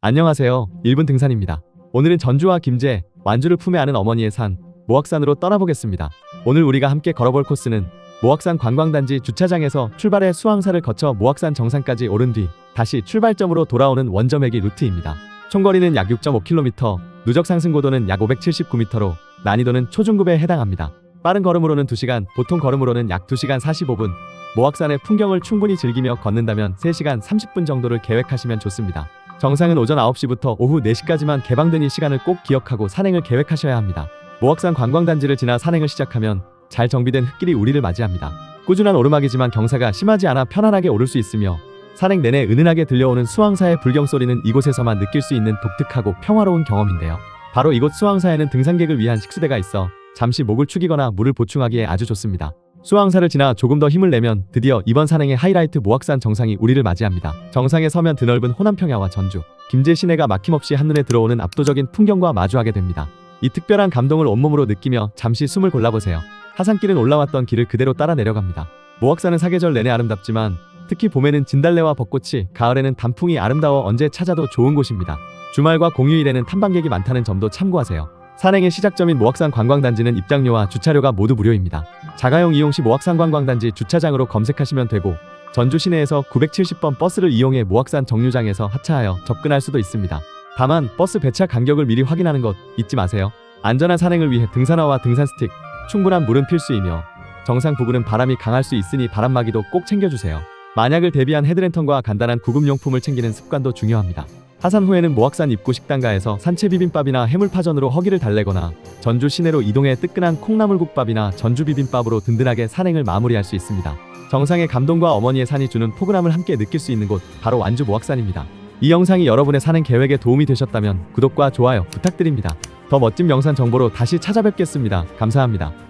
안녕하세요. 1분 등산입니다. 오늘은 전주와 김제, 완주를 품에 안은 어머니의 산, 모악산으로 떠나보겠습니다. 오늘 우리가 함께 걸어볼 코스는 모악산 관광단지 주차장에서 출발해 수왕사를 거쳐 모악산 정상까지 오른 뒤 다시 출발점으로 돌아오는 원점회기 루트입니다. 총거리는 약 6.5km, 누적 상승 고도는 약 579m로 난이도는 초중급에 해당합니다. 빠른 걸음으로는 2시간, 보통 걸음으로는 약 2시간 45분, 모악산의 풍경을 충분히 즐기며 걷는다면 3시간 30분 정도를 계획하시면 좋습니다. 정상은 오전 9시부터 오후 4시까지만 개방된 이 시간을 꼭 기억하고 산행을 계획하셔야 합니다. 모악산 관광단지를 지나 산행을 시작하면 잘 정비된 흙길이 우리를 맞이합니다. 꾸준한 오르막이지만 경사가 심하지 않아 편안하게 오를 수 있으며 산행 내내 은은하게 들려오는 수왕사의 불경 소리는 이곳에서만 느낄 수 있는 독특하고 평화로운 경험인데요. 바로 이곳 수왕사에는 등산객을 위한 식수대가 있어 잠시 목을 축이거나 물을 보충하기에 아주 좋습니다. 수왕사를 지나 조금 더 힘을 내면 드디어 이번 산행의 하이라이트 모악산 정상이 우리를 맞이합니다. 정상에 서면 드넓은 호남평야와 전주, 김제 시내가 막힘없이 한눈에 들어오는 압도적인 풍경과 마주하게 됩니다. 이 특별한 감동을 온몸으로 느끼며 잠시 숨을 골라보세요. 하산길은 올라왔던 길을 그대로 따라 내려갑니다. 모악산은 사계절 내내 아름답지만 특히 봄에는 진달래와 벚꽃이, 가을에는 단풍이 아름다워 언제 찾아도 좋은 곳입니다. 주말과 공휴일에는 탐방객이 많다는 점도 참고하세요. 산행의 시작점인 모악산 관광단지는 입장료와 주차료가 모두 무료입니다. 자가용 이용 시 모악산 관광단지 주차장으로 검색하시면 되고 전주 시내에서 970번 버스를 이용해 모악산 정류장에서 하차하여 접근할 수도 있습니다. 다만 버스 배차 간격을 미리 확인하는 것 잊지 마세요. 안전한 산행을 위해 등산화와 등산 스틱, 충분한 물은 필수이며 정상 부근은 바람이 강할 수 있으니 바람막이도 꼭 챙겨주세요. 만약을 대비한 헤드랜턴과 간단한 구급용품을 챙기는 습관도 중요합니다. 하산 후에는 모악산 입구 식당가에서 산채 비빔밥이나 해물파전으로 허기를 달래거나 전주 시내로 이동해 뜨끈한 콩나물국밥이나 전주 비빔밥으로 든든하게 산행을 마무리할 수 있습니다. 정상의 감동과 어머니의 산이 주는 포근함을 함께 느낄 수 있는 곳 바로 완주 모악산입니다. 이 영상이 여러분의 산행 계획에 도움이 되셨다면 구독과 좋아요 부탁드립니다. 더 멋진 명산 정보로 다시 찾아뵙겠습니다. 감사합니다.